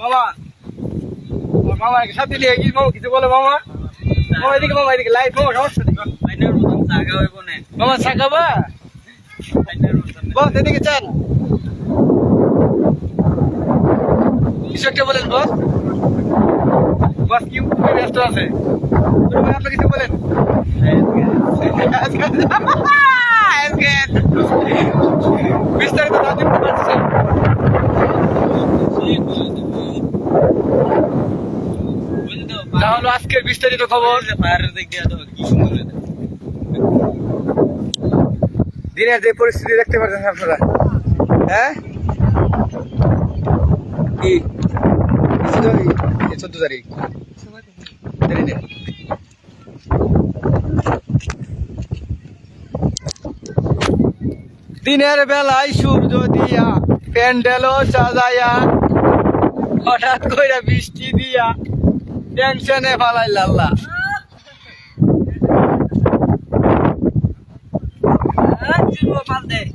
মামা মামা সাথে নিয়ে কি মামা কিছু বলে মামা? মামা, এদিকে মামা এদিকে লাইট মামা? সমস্যা নেই মামা সাকাবা বস এদিকে চান কিছু একটা বলেন বস বিস্তারিত তাহলে আজকের বিস্তারিত খবর। দিনের যে পরিস্থিতি দেখতে পাচ্ছেন আপনারা। হ্যাঁ? দিনের বেলায় সূর্য দিয়া প্যান্ডেলও সাজাইয়া হঠাৎ করে বৃষ্টি দিয়া টেনশনে ফালাই লাল্লা।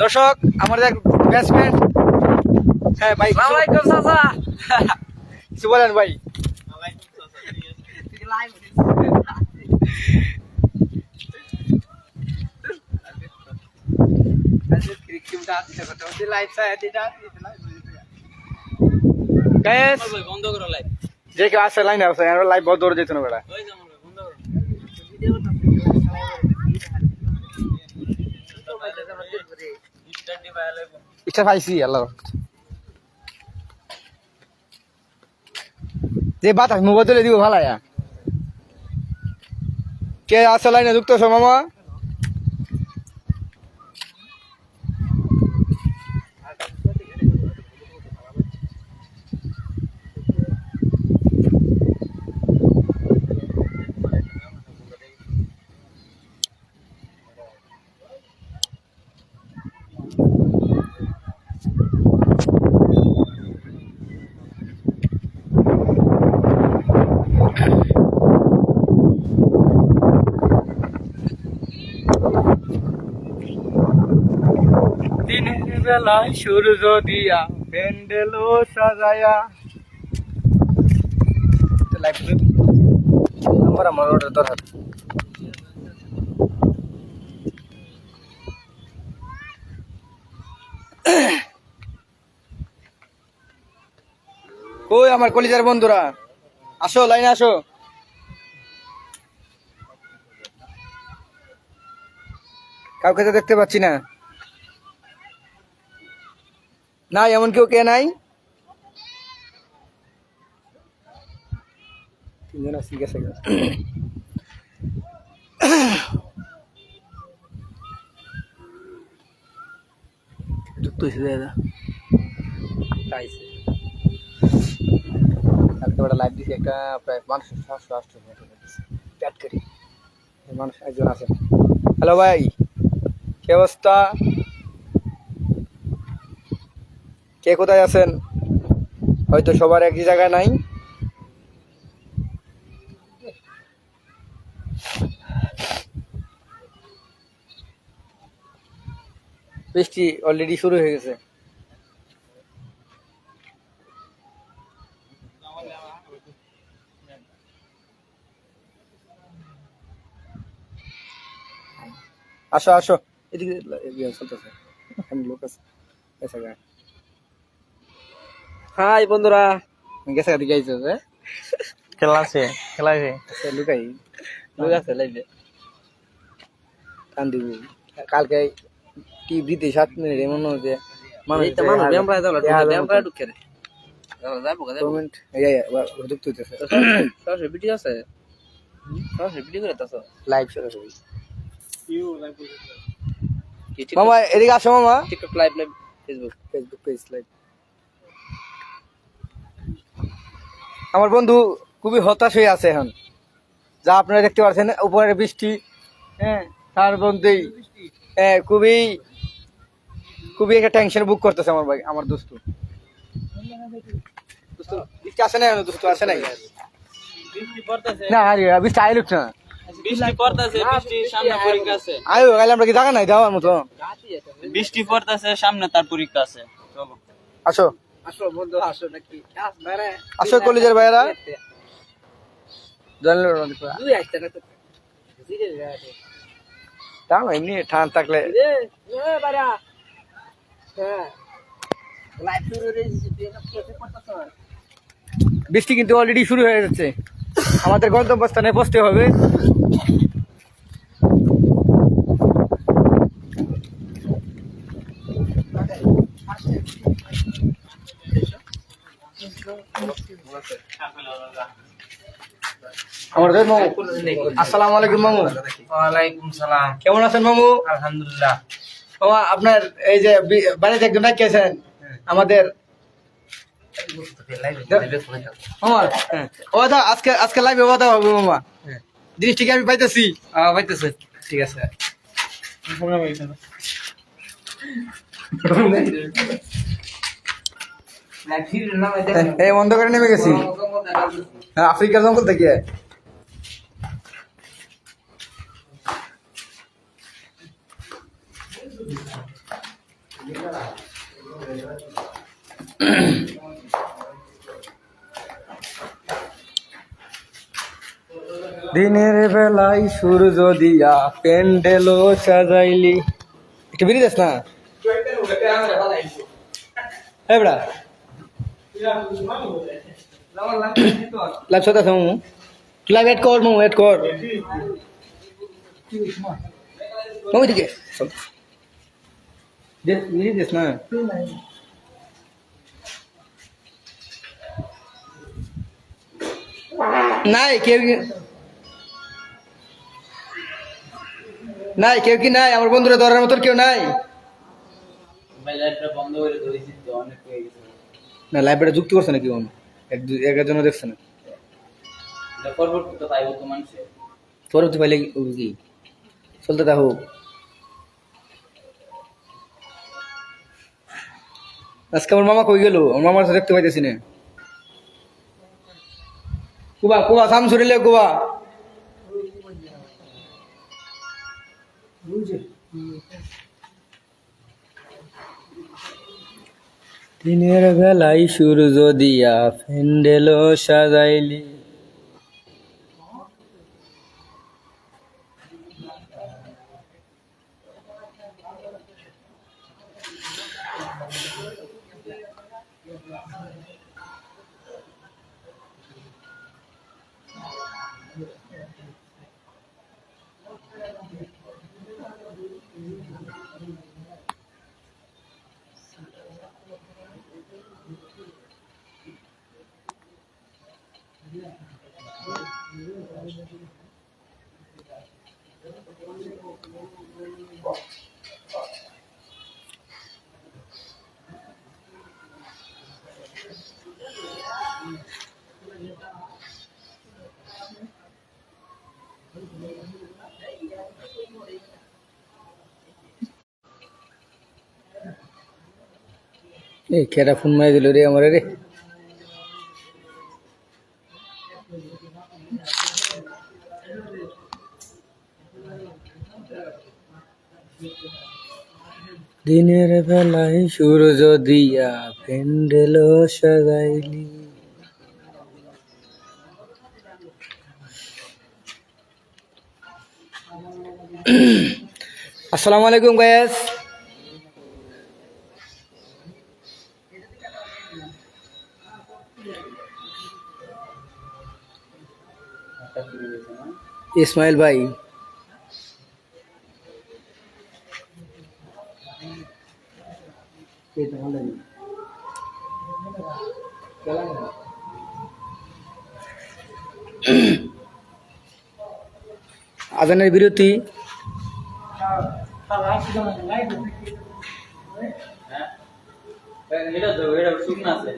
দর্শক আমাদের ফ্রেন্ড হ্যাঁ ভাই চাচা। কিছু বলেন ভাই। যে কেউ আছে লাইনে আছে লাইভ বহুত দৌড়ে যেত না বেড়া ইচ্ছা পাইছি, আল্লাহ যে বাতাস মোবাইল দিব ভালো আয়া কে আসলে না যুক্ত মামা দিনের বেলায় সূর্য দিয়া প্যান্ডেলও সাজায়া লাইভ আমার কই আমার কলিজার বন্ধুরা? আসো, লাইনে আসো। কাউকে তো দেখতে পাচ্ছি না। নাই এমন কেউ কে নাই তিনজন আছি গেছে গা। যুক্ত হয়েছে দাদা তাইছে কালকে ওটা লাইভ দিছি একটা প্রায় মানুষ সাতশো আটশো প্যাট করি মানুষ একজন আছে হ্যালো ভাই কি অবস্থা কে কোথায় আছেন? হয়তো সবার একই জায়গায় নাই। বৃষ্টি অলরেডি শুরু হয়ে গেছে। আসো আসো। এদিকে লোক আছে। গেছে। গা হাই বন্ধুরা। গেছে গা দিকে আইছে যে। খেলা আছে খেলা আছে আচ্ছা, লুকাই। লোক আছে লাইভে কান দিব কালকে টিভিতে সাত মিনিট এমন যে মানুষ মানুষ ব্যায়াম প্রায় দাও ব্যায়াম প্রায়। ঢুকে রে। যাব যাব কমেন্ট এই এই যুক্ত হইতেছে। সরাসরি ভিডিও আছে? ভিডিও করে তাছো লাইভ সরাসরি মামা এদিকে আসো মামা। TikTok live live Facebook Facebook page live আমার বন্ধু খুবই হতাশ হয়ে আছে এখন। যা আপনারা দেখতে পাচ্ছেন উপরে বৃষ্টি হ্যাঁ তার মধ্যেই হ্যাঁ খুবই খুবই একটা টেনশন বুক করতেছে আমার ভাই আমার দোস্ত। বৃষ্টি আসে না দোস্ত আসে নাই? না আরে বৃষ্টি আইলুক না। বৃষ্টি পড়তেছে বৃষ্টি সামনে পরীক্ষা আছে। আয়ো আমরা কি জায়গা নাই যাওয়ার মতো? বৃষ্টি পড়তেছে সামনে তার পরীক্ষা আছে। চলো। আসো। আসো বন্ধু আসো নাকি? আসো কলেজের জানলো দুই আসতে না তো এমনি থাকলে। হ্যাঁ। বৃষ্টি কিন্তু অলরেডি শুরু হয়ে যাচ্ছে। আমাদের গন্তব্যস্থানে পৌঁছতে হবে। আমাদের মামু। আসসালামু আলাইকুম মামু। ওয়ালাইকুম সালাম। কেমন আছেন মামু? আলহামদুলিল্লাহ। মামা আপনার এই যে বাড়িতে একজন আমাদের মামা হ্যাঁ। দা আজকে আজকে লাইভে কথা হবে মামা। হ্যাঁ। জিনিসটিকে আমি পাইতেছি। পাইতেছে। ঠিক আছে। এই অন্ধকারে নেমে গেছি। হ্যাঁ আফ্রিকার জঙ্গল থেকে। দিনের বেলায় সূর্য দিয়া প্যান্ডেল সাজাইলি। একটু বেরিয়ে যাস না? হ্যাঁ বেড়া। লাইভ সাথে আছে লাইভ এড কর, মামু যাস না নাই কেউ নাই কেউ কি নাই আমার বন্ধুরা ধরার মতন কেউ নাই বন্ধ করে অনেক গেছে। না লাইব্রেরি যুক্ত করছে নাকি কোন এক একজনও দেখছে না। পরবর্তী তো পাইব তো মানুষে পরবর্তী পাইলে কি চলতে থাকো আজকে আমার মামা কই গেল? আমার মামার দেখতে পাইতেছি না। কুবা কুবা সাম ছড়িলে কুবা। দিনের বেলায় সূর্য দিয়া ফেন্ডেল সাজাইলি। Bom. এই কেটা ফোন মারি দিল রে আমার রে। দিনের বেলায় সূর্য দিয়া প্যান্ডেল সাজাইলি। আসসালামু আলাইকুম গায়েস ইসমাইল ভাই। আজানের বিরতি। এটা তো এটা শুকনা আছে।